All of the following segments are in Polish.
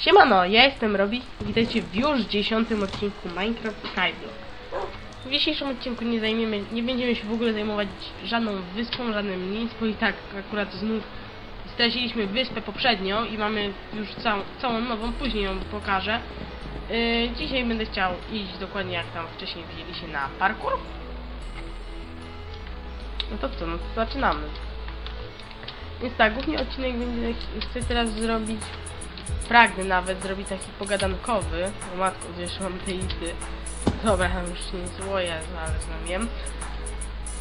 Siemano, ja jestem Robi. Witajcie w już dziesiątym odcinku Minecraft Skyblock. W dzisiejszym odcinku nie zajmiemy, nie będziemy się w ogóle zajmować żadną wyspą, żadnym nic, bo i tak akurat znów straciliśmy wyspę poprzednio i mamy już całą, całą nową, później ją pokażę. Yy, dzisiaj będę chciał iść dokładnie jak tam wcześniej widzieliście na parkour. No to co, no to zaczynamy. Więc tak, głównie odcinek będzie, chcę teraz zrobić pragnę nawet zrobić taki pogadankowy. O matko, wiesz, mam te listy. Dobra, już nie złoję, ale znam.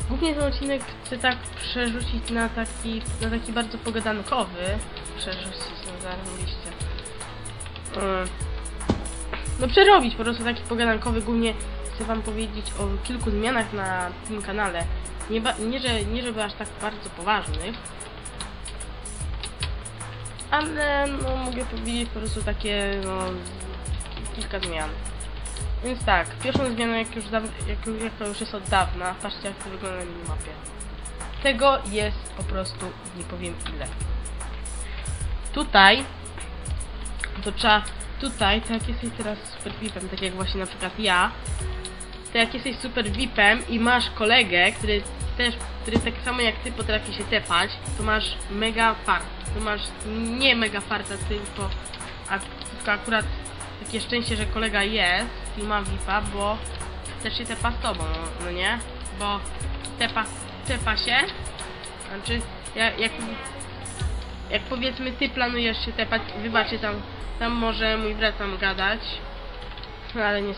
Głównie ten odcinek chcę tak przerzucić na taki, na taki bardzo pogadankowy. Przerzucić, no zarobiliście. Mm. No przerobić po prostu taki pogadankowy. Głównie chcę wam powiedzieć o kilku zmianach na tym kanale. Nie, nie, że, nie żeby aż tak bardzo poważnych, ale no mogę powiedzieć po prostu takie no kilka zmian. Więc tak, pierwszą zmianą jak już, jak, jak to już jest od dawna, patrzcie jak to wygląda na minimapie. Tego jest po prostu nie powiem ile. Tutaj to trzeba, tutaj, to jak jesteś teraz super VIPem, tak jak właśnie na przykład ja, to jak jesteś super VIPem i masz kolegę, który też, który tak samo jak ty potrafi się tepać, to masz mega fart. To masz nie mega farta, tylko, a, tylko akurat takie szczęście, że kolega jest i ma VIPa, bo też się tepa z tobą, no, no nie? Bo tepa, tepa się, znaczy jak, jak, jak powiedzmy ty planujesz się tepać, wybaczcie tam, tam może mój brat tam gadać, no ale nie,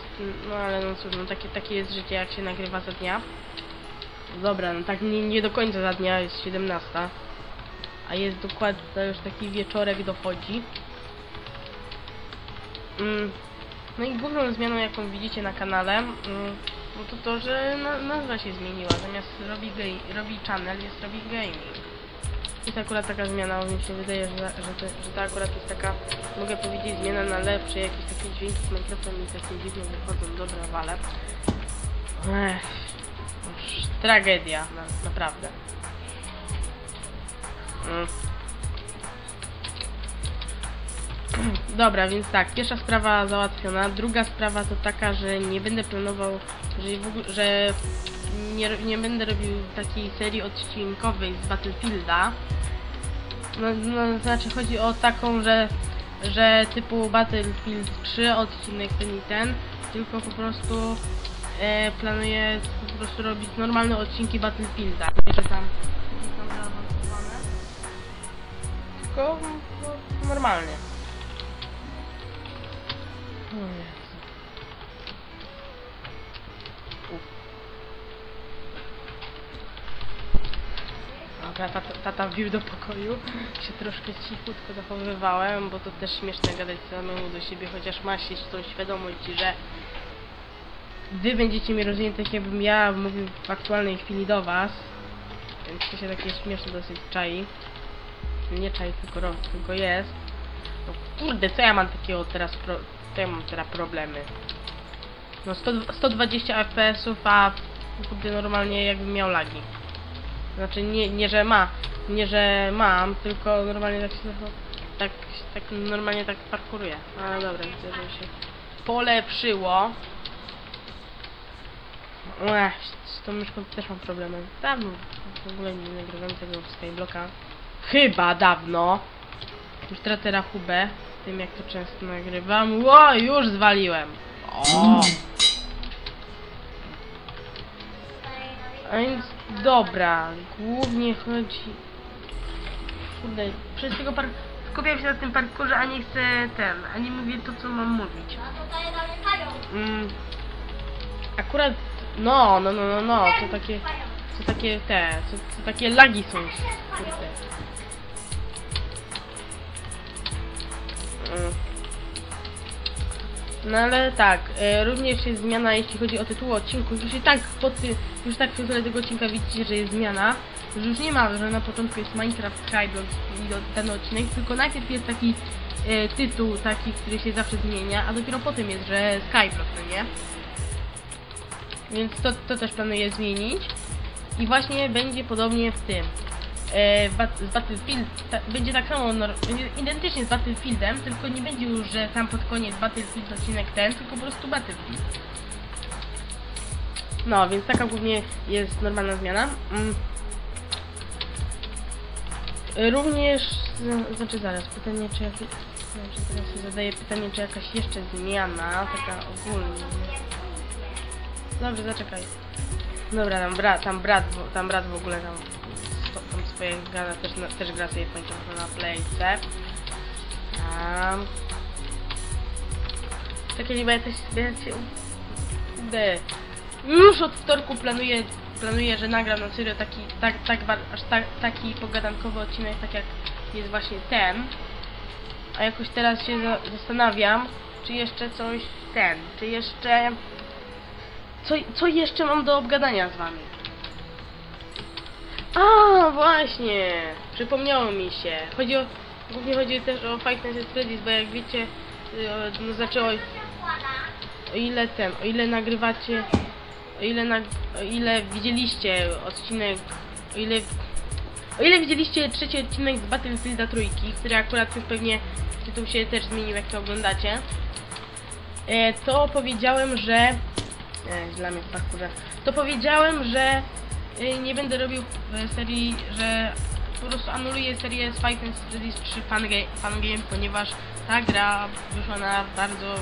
no ale no cóż, no takie, takie jest życie jak się nagrywa za dnia. Dobra, no tak nie, nie do końca za dnia, jest 17. A jest dokładnie, już taki wieczorek dochodzi. Mm. No i główną zmianą jaką widzicie na kanale, mm, no to to, że na, nazwa się zmieniła. Zamiast Robi, Robi Channel jest Robi Gaming. Jest akurat taka zmiana, mi się wydaje, że, że, to, że to akurat jest taka, mogę powiedzieć, zmiana na lepsze. Jakieś takie dźwięki z Minecrafta mi takie dziwnie wychodzą, dobra, wale. Ech, tragedia, na, naprawdę. Mm. Dobra, więc tak, pierwsza sprawa załatwiona. Druga sprawa to taka, że nie będę planował, że, w ogóle, że nie, nie będę robił takiej serii odcinkowej z Battlefielda. No, no znaczy chodzi o taką, że, że typu Battlefield 3 odcinek ten i ten, tylko po prostu e, planuję po prostu robić normalne odcinki Battlefielda. Że tam tylko no, normalnie. O Tata, tata wbił do pokoju. Się troszkę cichutko zachowywałem, bo to też śmieszne gadać samemu do siebie, chociaż ma się tą świadomość, że wy będziecie mi rozumieć tak jakbym ja mówił w aktualnej chwili do was. Więc to się takie śmieszne dosyć czai. Nie czai, tylko, tylko jest. No kurde, co ja mam takiego teraz pro... Co ja mam teraz problemy? No 100, 120 FPS-ów, a kurde normalnie jakbym miał lagi. Znaczy nie, nie że ma, nie że mam, tylko normalnie tak się tak, tak normalnie tak parkuruję. Ale dobra, widzę, że się polepszyło. Ech, z tą myszką też mam problemy. Dawno w ogóle nie nagrywam tego Skyblocka. Chyba dawno. Już tracę rachubę tym jak to często nagrywam. Ło, już zwaliłem. O! A więc dobra, głównie chodzi... Kurde, przez tego par... skupiam się na tym parkurze, a nie chcę ten, a nie mówię to co mam mówić. Mm, akurat, no, no, no, no, no, to takie, to takie te, to, to takie lagi są, kurde. Mm. No ale tak, e, również jest zmiana jeśli chodzi o tytuł odcinku. Już i tak po ty, już tak w tego odcinka widzicie, że jest zmiana. Że już nie ma, że na początku jest Minecraft Skyblock i ten odcinek, tylko najpierw jest taki e, tytuł taki, który się zawsze zmienia, a dopiero potem jest, że Skyblock, no nie? Więc to, to też planuję zmienić. I właśnie będzie podobnie w tym. E, Battlefield będzie tak samo, będzie identycznie z Battlefieldem, tylko nie będzie już, że tam pod koniec Battlefield odcinek ten, tylko po prostu Battlefield. No, więc taka głównie jest normalna zmiana. Mm. Również, z- znaczy zaraz, pytanie czy jakieś, znaczy teraz zadaję pytanie, czy jakaś jeszcze zmiana, taka ogólnie. Dobrze, zaczekaj. Dobra, tam brat, tam brat, tam brat w ogóle tam, swoje gra, też, też gra sobie pończą na playce. Tam. Takie nie będę. Już od wtorku planuję, planuję, że nagram na serio taki, tak, tak, aż tak, taki pogadankowy odcinek, tak jak jest właśnie ten. A jakoś teraz się za- zastanawiam, czy jeszcze coś ten, czy jeszcze... Co, co jeszcze mam do obgadania z wami? A, właśnie! Przypomniało mi się. Chodzi o... Głównie chodzi też o Five Nights at Freddy's, bo jak wiecie, o- no zaczęło... O ile ten, o ile nagrywacie... O ile, o ile widzieliście odcinek... O ile... O ile widzieliście trzeci odcinek z Battlefielda trójki, który akurat już pewnie tytuł się też zmienił, jak to oglądacie, e, to powiedziałem, że... E, dla mnie tak. To powiedziałem, że nie będę robił w serii, że po prostu anuluję serię at Freddy's 3 fan, ga fan Game, ponieważ ta gra wyszła na bardzo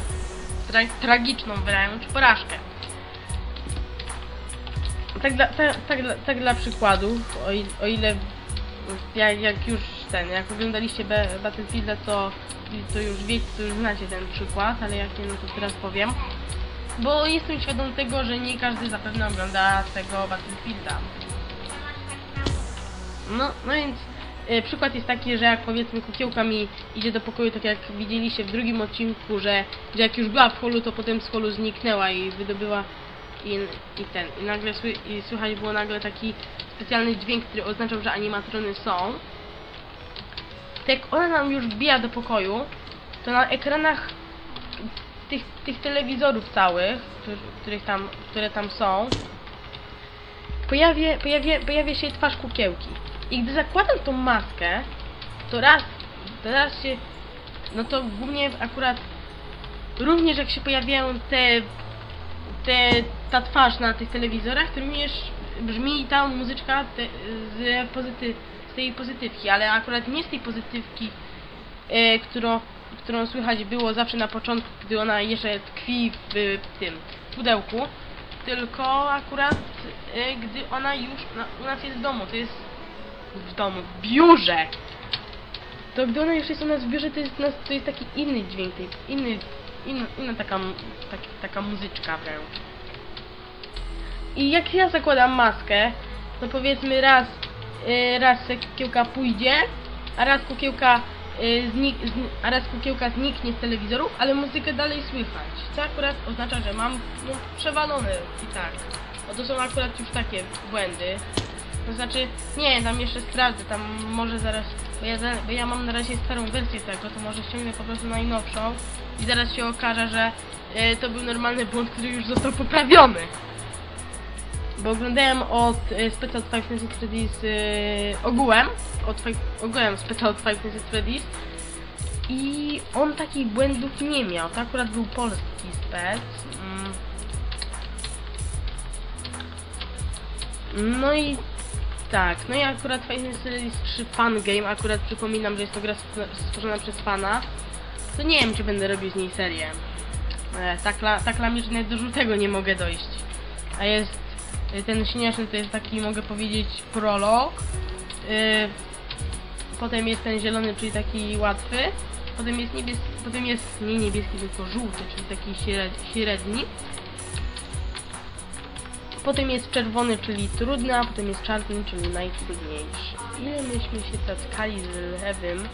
tra tragiczną wręcz porażkę. Tak dla, tak, dla, tak dla przykładów, o, o ile jak, jak już ten, jak oglądaliście Battlefielda, to, to już wiecie, to już znacie ten przykład, ale jak nie, no to teraz powiem. Bo jestem świadom tego, że nie każdy zapewne ogląda tego Battlefielda. No, no więc e, przykład jest taki, że jak powiedzmy kukiełka mi idzie do pokoju, tak jak widzieliście w drugim odcinku, że, że jak już była w holu, to potem z holu zniknęła i wydobyła i, i ten. I nagle sły, i słychać było nagle taki specjalny dźwięk, który oznaczał, że animatrony są. Tak ona nam już wbija do pokoju, to na ekranach tych, tych telewizorów całych, których tam, które tam są, pojawia, pojawia, pojawia się twarz kukiełki. I gdy zakładam tą maskę, to raz, to raz się, no to głównie akurat, również jak się pojawiają te, te, ta twarz na tych telewizorach, to również brzmi ta muzyczka te, z, pozyty, z tej pozytywki, ale akurat nie z tej pozytywki, e, którą, którą słychać było zawsze na początku, gdy ona jeszcze tkwi w, tym pudełku, tylko akurat e, gdy ona już na, u nas jest w domu, to jest w domu, w biurze. To gdy ona już jest u nas w biurze, to jest, nas- to jest taki inny dźwięk, tej, inny, inna, inna taka, m- tak, taka muzyczka wręcz. I jak ja zakładam maskę, to powiedzmy raz, y, raz kukiełka pójdzie, a raz kukiełka, y, znik, zni, a raz kukiełka zniknie z telewizorów, ale muzykę dalej słychać. Co akurat oznacza, że mam no, i tak. Bo to są akurat już takie błędy. To znaczy, nie, tam jeszcze sprawdzę, tam może zaraz, bo ja, bo ja mam na razie starą wersję tego, to może ściągnę po prostu najnowszą i zaraz się okaże, że y, to był normalny błąd, który już został poprawiony. Bo oglądałem od y, Special Five Nights at Freddy's y, ogółem, od ogółem Special Five Nights at Freddy's i on takich błędów nie miał. To akurat był polski spec. Mm. No i tak, no i akurat Five Nights at Freddy's 3 fan game, akurat przypominam, że jest to gra stw- stworzona przez fana. To nie wiem, czy będę robił z niej serię. E, tak, tak dla mnie, że nawet do żółtego nie mogę dojść. A jest ten śnieżny to jest taki, mogę powiedzieć, prolog. Y, potem jest ten zielony, czyli taki łatwy. Potem jest niebieski, potem jest nie niebieski, tylko żółty, czyli taki śred- średni. Potem jest czerwony, czyli trudny, a potem jest czarny, czyli najtrudniejszy. Ile myśmy się tackali z lewym,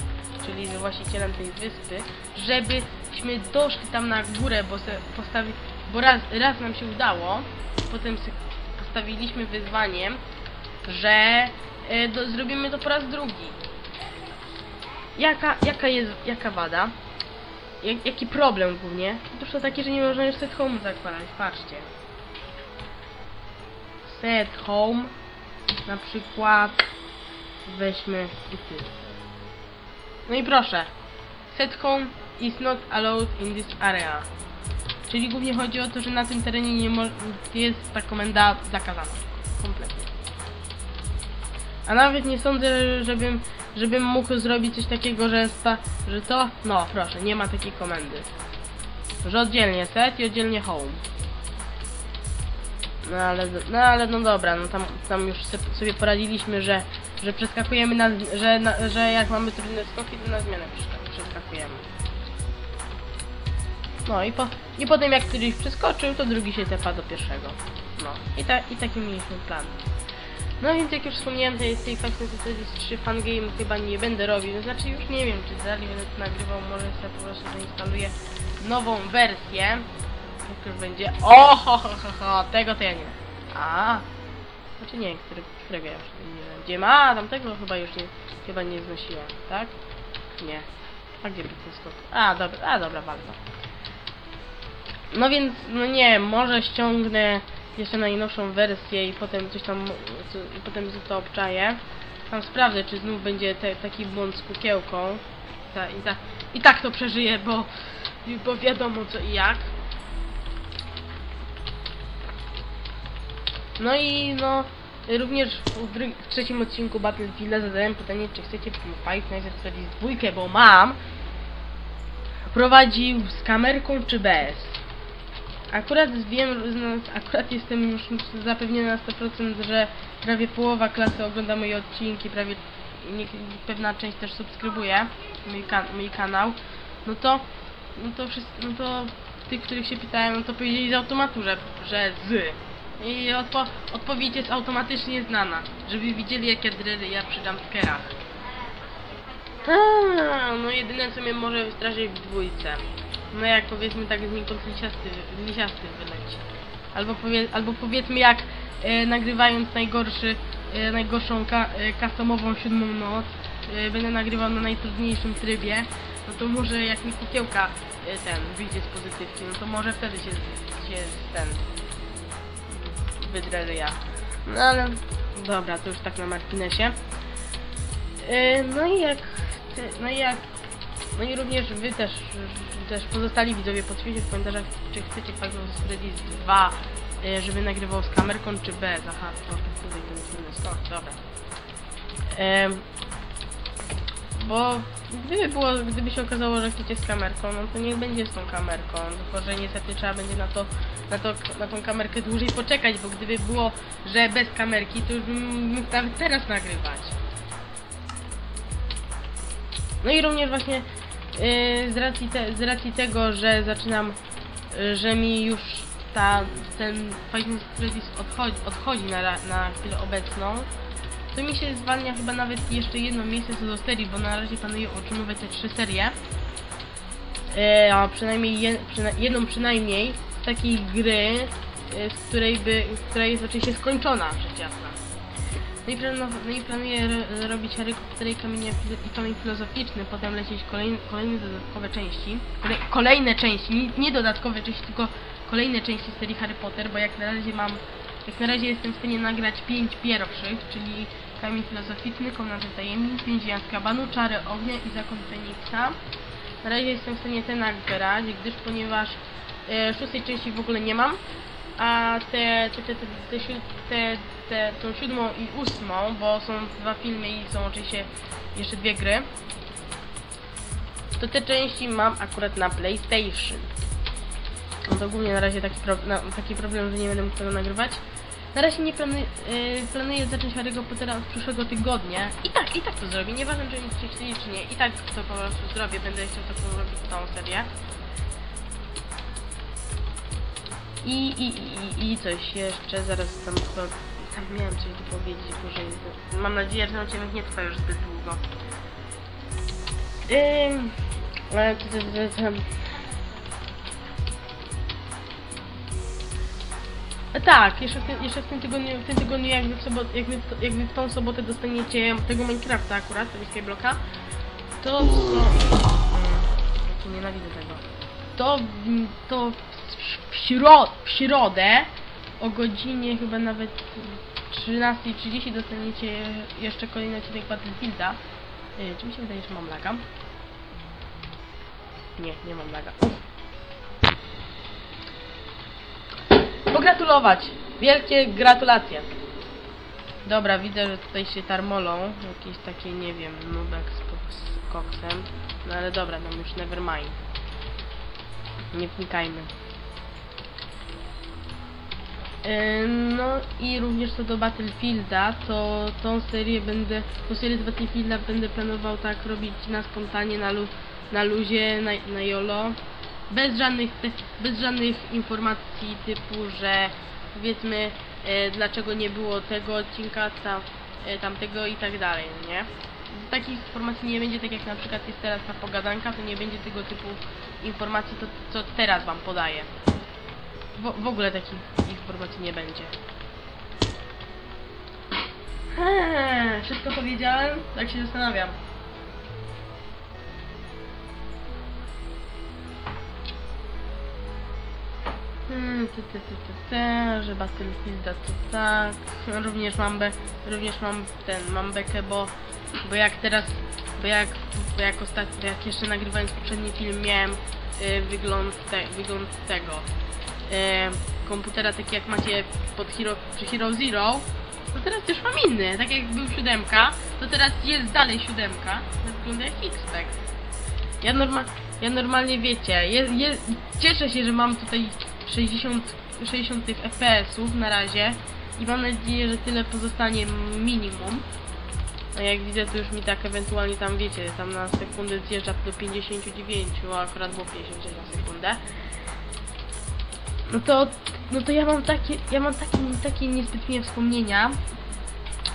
czyli z właścicielem tej wyspy, żebyśmy doszli tam na górę, bo se postawi... bo raz, raz nam się udało, potem postawiliśmy wyzwaniem, że e, do, zrobimy to po raz drugi. Jaka, jaka jest, jaka wada? Jak, jaki problem głównie? Otóż to takie, że nie można już set home zakładać, patrzcie. Set home, na przykład weźmy i ty. No i proszę. Set home is not allowed in this area. Czyli głównie chodzi o to, że na tym terenie nie jest ta komenda zakazana. Kompletnie. A nawet nie sądzę, żebym, żebym mógł zrobić coś takiego, że, że to... No, proszę, nie ma takiej komendy. Że oddzielnie set i oddzielnie home. No ale, no ale no dobra, no tam, tam już sobie poradziliśmy, że, że przeskakujemy na, że, na, że jak mamy trudne skoki, to na zmianę przeska- przeskakujemy. No i, po, i potem jak któryś przeskoczył, to drugi się tepa do pierwszego. No i, ta, i taki mieliśmy plan. No więc jak już wspomniałem, tej, tej Final Fantasy 3 fangame chyba nie będę robił, to znaczy już nie wiem, czy dalej będę to nagrywał, może sobie po prostu zainstaluję nową wersję. Jak już będzie... O, ho, ho, ho, ho, tego to ja nie. A, znaczy nie, który, którego ja już nie wiem. Gdzie tamtego chyba już nie, chyba nie znosiłem, tak? Nie. A gdzie był ten skok? A, dobra, a dobra, walno. No więc, no nie, może ściągnę jeszcze najnowszą wersję i potem coś tam, co, i potem to obczaję. Tam sprawdzę, czy znów będzie te, taki błąd z kukiełką. Ta, i, ta, I tak to przeżyję, bo, bo wiadomo co i jak. No i no, również w, w trzecim odcinku Battlefielda zadałem pytanie, czy chcecie Five Nights at Freddy's 2, bo mam prowadził z kamerką czy bez. Akurat wiem, no, akurat jestem już zapewniony na 100%, że prawie połowa klasy ogląda moje odcinki, prawie pewna część też subskrybuje mój, kan mój kanał. No to, no to wszyscy, no to tych, których się pytałem, no to powiedzieli z automatu, że, że z. I odpo odpowiedź jest automatycznie znana, żeby widzieli jakie drery ja przy jumpscarach. No jedyne co mnie może wystraszyć w dwójce. No jak powiedzmy tak znikąd lisiasty, lisiasty wyleci. Albo, powie, albo powiedzmy jak e, nagrywając najgorszy, e, najgorszą ka, e, siódmą noc e, będę nagrywał na najtrudniejszym trybie, no to może jak mi kukiełka e, ten wyjdzie z pozytywki, no to może wtedy się, się ten wydrę ja. No ale dobra, to już tak na marginesie. E, no i jak no i jak no i również wy też, też pozostali widzowie podświecie w komentarzach, czy chcecie Five Freddy's 2, e, żeby nagrywał z kamerką, czy bez. Aha, to tutaj ten film. O, dobra. Em, bo gdyby było, gdyby się okazało, że chcecie z kamerką, no to niech będzie z tą kamerką, tylko że niestety trzeba będzie na to, na to, na tą kamerkę dłużej poczekać, bo gdyby było, że bez kamerki, to już bym mógł nawet teraz nagrywać. No i również właśnie yy, z, racji te, z racji tego, że zaczynam, yy, że mi już ta, ten at Freddy's odchodzi, odchodzi na, na chwilę obecną, to mi się zwalnia chyba nawet jeszcze jedno miejsce co do serii, bo na razie planuję utrzymywać te trzy serie. Yy, a przynajmniej je, przyna jedną przynajmniej z takiej gry, yy, z której by, która jest oczywiście skończona, rzecz jasna. No i, no i planuję ro- robić Harry Potter i kamień filozoficzny, potem lecieć kolejne, kolejne dodatkowe części. Kolej, kolejne części, nie, dodatkowe części, tylko kolejne części serii Harry Potter, bo jak na razie mam, jak na razie jestem w stanie nagrać pięć pierwszych, czyli Kamień filozoficzny, Komnaty tajemnic, Więzień Azkabanu, Czary ognia i Zakon Feniksa. Na razie jestem w stanie te nagrać, gdyż ponieważ e, szóstej części w ogóle nie mam, a te, te, te, te, te, te, te, tą siódmą i ósmą, bo są dwa filmy i są oczywiście jeszcze dwie gry, to te części mam akurat na PlayStation. No to głównie na razie taki, pro, na, taki problem, że nie będę mógł tego nagrywać. Na razie nie planuję, yy, planuję zacząć Harry'ego Pottera od przyszłego tygodnia. I tak, i tak to zrobię. Nieważne czy mi się czy nie. I tak to po prostu zrobię. Będę chciał taką robić całą serię. I, i, i, i coś jeszcze, zaraz tam tam miałem coś do powiedzieć dłużej. Mam nadzieję, że ten odcinek nie trwa już zbyt długo. Ym, ale to, to, to, Tak, jeszcze w, tym, jeszcze w tym tygodniu, w tym tygodniu jak wy w, sobot, jak, wy, w- jak wy w tą sobotę dostaniecie tego Minecrafta akurat, tego Skybloka, to to... Mm, nienawidzę tego. To, to w, w, śro, w środę o godzinie chyba nawet 13.30 dostaniecie jeszcze kolejny odcinek Battlefielda. Yy, czy mi się wydaje, że mam laga? Nie, nie mam laga. Pogratulować! Wielkie gratulacje! Dobra, widzę, że tutaj się tarmolą. Jakieś takie, nie wiem, nubek z, z koksem. No ale dobra, tam już never mind. Nie wnikajmy. No i również co do Battlefielda, to tą serię będę, tą serię z Battlefielda będę planował tak robić na spontanie, na, lu, na luzie, na, na YOLO. Bez żadnych, bez żadnych informacji typu, że powiedzmy e, dlaczego nie było tego odcinka, tam, e, tamtego i tak dalej, nie? Takich informacji nie będzie, tak jak na przykład jest teraz ta pogadanka, to nie będzie tego typu informacji, to, co teraz wam podaję. W, w ogóle takich informacji nie będzie. Eee, wszystko powiedziałem? Tak się zastanawiam. Hmm, ty, ty, ty, ty, ty, że Battlefielda to tak. Również mam be, również mam ten, mam bekę, bo, bo jak teraz, bo jak, bo jak ostatnio, jak jeszcze nagrywając poprzedni film miałem y, wygląd, te, wygląd tego e, komputera taki jak macie pod Hero, przy Hero Zero, to teraz już mam inny. Tak jak był siódemka, to teraz jest dalej siódemka. To wygląda jak X-Spec. Ja, norma ja normalnie wiecie, je, je, cieszę się, że mam tutaj 60, 60 tych FPS-ów na razie i mam nadzieję, że tyle pozostanie minimum. A jak widzę, to już mi tak ewentualnie tam, wiecie, tam na sekundę zjeżdża do 59, a akurat było 56 na sekundę. No to, no to ja mam takie, ja mam takie, takie niezbyt miłe wspomnienia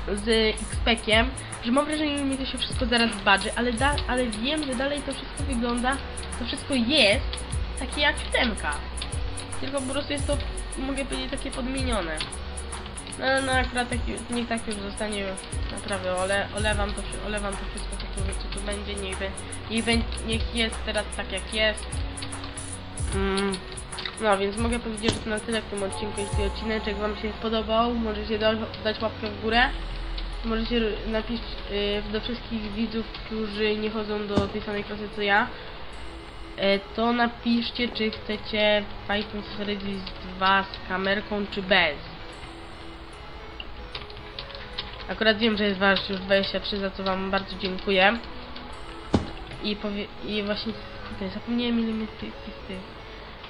z X-Peciem, że mam wrażenie, że mi to się wszystko zaraz zbadży, ale, da, ale wiem, że dalej to wszystko wygląda, to wszystko jest takie jak siódemka. Tylko po prostu jest to, mogę powiedzieć, takie podmienione. No, no akurat taki, niech tak już zostanie naprawdę, ole, olewam, to, olewam to wszystko, co tu, co tu będzie, niech, niech, niech jest teraz tak jak jest. Mm. No, więc mogę powiedzieć, że to na tyle w tym odcinku. Jeśli odcineczek Wam się podobał, możecie dać, łapkę w górę. Możecie napisać y, do wszystkich widzów, którzy nie chodzą do tej samej klasy co ja. E, to napiszcie, czy chcecie Night Resist 2 z kamerką, czy bez. Akurat wiem, że jest wasz już 23, za co Wam bardzo dziękuję. I powie... I właśnie... Kurde, zapomniałem ile mi tych, tych, tych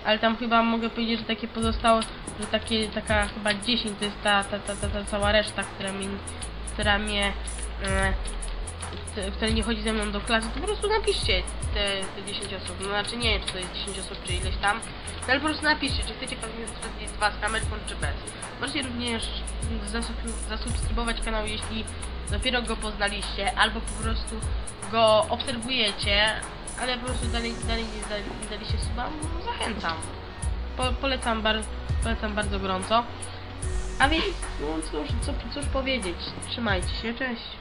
ale tam chyba mogę powiedzieć, że takie pozostało, że takie, taka chyba 10 to jest ta, ta, ta, ta, ta cała reszta, która mi, która mnie, e, t- która nie chodzi ze mną do klasy, to po prostu napiszcie te, te 10 osób, no znaczy nie wiem, czy to jest 10 osób, czy ileś tam, no, ale po prostu napiszcie, czy chcecie pewnie z dwa z kamerką, czy bez. Możecie również zasub- zasubskrybować kanał, jeśli dopiero go poznaliście, albo po prostu go obserwujecie, ale po prostu dalej, dalej nie, dali, nie daliście suba, no zachęcam. Po, polecam, bar, polecam bardzo gorąco. A więc, no cóż, co, cóż powiedzieć. Trzymajcie się, cześć.